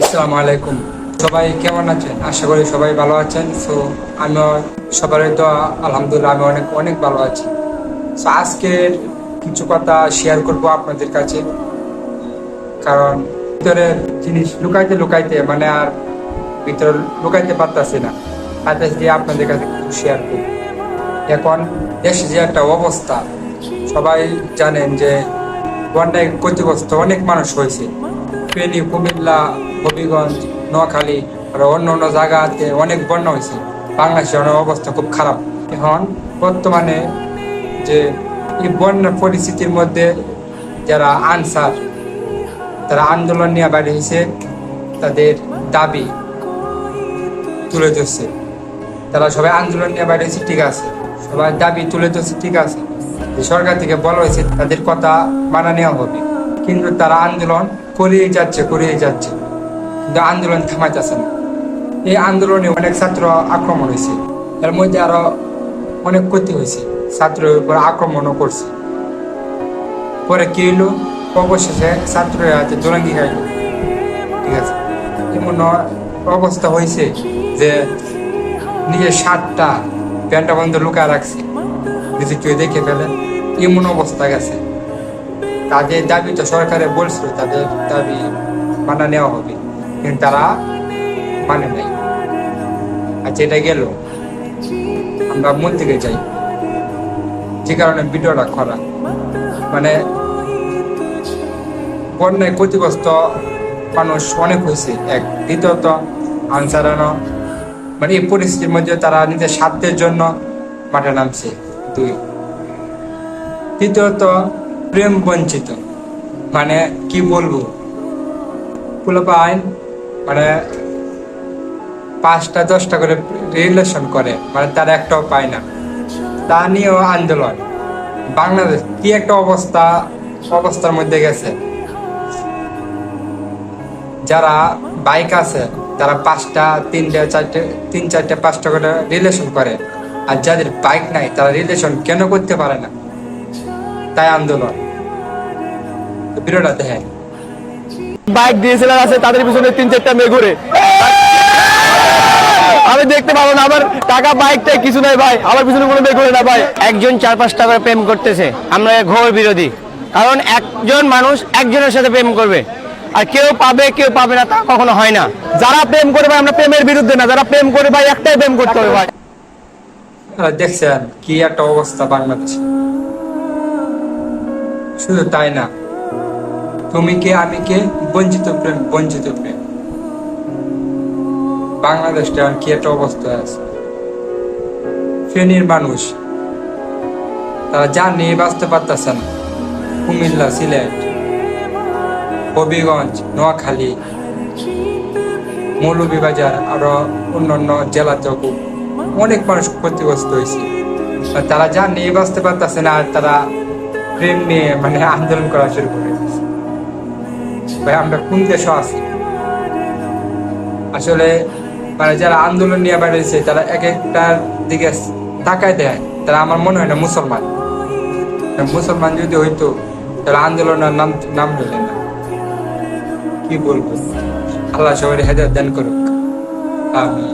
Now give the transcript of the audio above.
আসসালামু আলাইকুম। সবাই কেমন আছেন? আশা করি সবাই ভালো আছেন। সো, আমিও সবার তো আলহামদুলিল্লাহ, আমি অনেক অনেক ভালো আছি। সো, আজকের কিছু কথা শেয়ার করব আপনাদের কাছে। কারণ ভিতরে জিনিস লুকাইতে লুকাইতে মানে আর ভিতরে লুকাইতে পারতাছি না। তাতে দিয়ে আপনাদের কাছে কিছু শেয়ার করব এখন দেশে যে একটা অবস্থা, সবাই জানেন যে বন্যায় ক্ষতিগ্রস্ত অনেক মানুষ হয়েছে। ফেনী, কুমিল্লা, হবিগঞ্জ, নোয়াখালী আর অন্য অন্য জায়গাতে অনেক বন্যা হয়েছে। বাংলাদেশের অবস্থা খুব খারাপ। এখন বর্তমানে যে এই বন্যার পরিস্থিতির মধ্যে যারা আনসার, তারা আন্দোলন নিয়ে বাইরে হয়েছে, তাদের দাবি তুলে ধরছে। তারা সবাই আন্দোলন নিয়ে বাইরে হয়েছে, ঠিক আছে। সবাই দাবি তুলে ধরছে, ঠিক আছে। সরকার থেকে বলা হয়েছে তাদের কথা মানা নেওয়া হবে। কিন্তু তারা আন্দোলন করিয়ে যাচ্ছে করিয়ে যাচ্ছে। কিন্তু আন্দোলন থামাইতেছে না। এই আন্দোলনে অনেক ছাত্র আক্রমণ হয়েছে। এর মধ্যে আরও অনেক ক্ষতি হয়েছে। ছাত্রের উপর আক্রমণও করছে। পরে কি হইল? অবশেষে ছাত্রের হাতে জোরাঙ্গি খাইল। ঠিক আছে? এমন অবস্থা হয়েছে যে নিজের শার্টটা প্যান্টটা বন্ধ লুকায় রাখছে। যদি কেউ দেখে ফেলে, এমন অবস্থা গেছে। তাদের দাবি তো সরকারে বলছিল তাদের দাবি মানা নেওয়া হবে, কিন্তু তারা মানে নাই। আচ্ছা এটা গেল, আমরা মন থেকে যাই যে কারণে ভিডিওটা করা। মানে বন্যায় ক্ষতিগ্রস্ত মানুষ অনেক হয়েছে, এক। দ্বিতীয়ত, আনসারানো। মানে এই পরিস্থিতির মধ্যে তারা নিজের স্বার্থের জন্য মাঠে নামছে, দুই। তৃতীয়ত প্রেম বঞ্চিত। মানে কি বলব? পুলপা মানে পাঁচটা, দশটা করে রিলেশন করে মানে তার একটাও পায় না। তা নিয়েও আন্দোলন। বাংলাদেশ কি একটা অবস্থা, অবস্থার মধ্যে গেছে? যারা বাইক আছে, তারা পাঁচটা, তিনটে, চারটে, তিন, চারটে, পাঁচটা করে রিলেশন করে। আর যাদের বাইক নাই, তারা রিলেশন কেন করতে পারে না? তাই আন্দোলন। ভিডিওটা দেখেন বাইক ডিএসএলআর আছে তাদের পিছনে তিন চারটা মেয়ে ঘুরে। আমি দেখতে পাবো না আমার টাকা বাইকটাই কিছু নাই ভাই। আমার পিছনে কোনো মেয়ে ঘুরে না ভাই। একজন চার পাঁচটা করে প্রেম করতেছে আমরা ঘোর বিরোধী। কারণ একজন মানুষ একজনের সাথে প্রেম করবে। আর কেউ পাবে কেউ পাবে না তা কখনো হয় না। যারা প্রেম করে ভাই আমরা প্রেমের বিরুদ্ধে না। যারা প্রেম করে ভাই একটাই প্রেম করতে হবে ভাই। দেখছেন কি একটা অবস্থা বাংলাদেশে। শুধু তাই না, তুমি কে, আমি কে? বঞ্চিত প্রেম বঞ্চিত প্রেম। বাংলাদেশটা এখন কি একটা অবস্থায় আছে। ফেনীর মানুষ, তারা যা নিয়ে বাঁচতে পারতেছে না। কুমিল্লা, সিলেট, হবিগঞ্জ, নোয়াখালী, মৌলভীবাজার, আরও অন্যান্য জেলাতেও খুব অনেক মানুষ ক্ষতিগ্রস্ত হয়েছে। তারা যা নিয়ে বাঁচতে পারতেছে না, আর তারা প্রেম নিয়ে মানে আন্দোলন করা শুরু করে। ভাই, আমরা কোন দেশে আছি? আসলে মানে যারা আন্দোলন নিয়ে বেরিয়েছে তারা এক একটার দিকে তাকায় দেয়। তারা আমার মনে হয় না মুসলমান। মুসলমান যদি হইতো, তাহলে আন্দোলনের নাম নাম হইলে না। কি বলব? আল্লাহ সবাই হেদায়ত দান করুক। আমিন।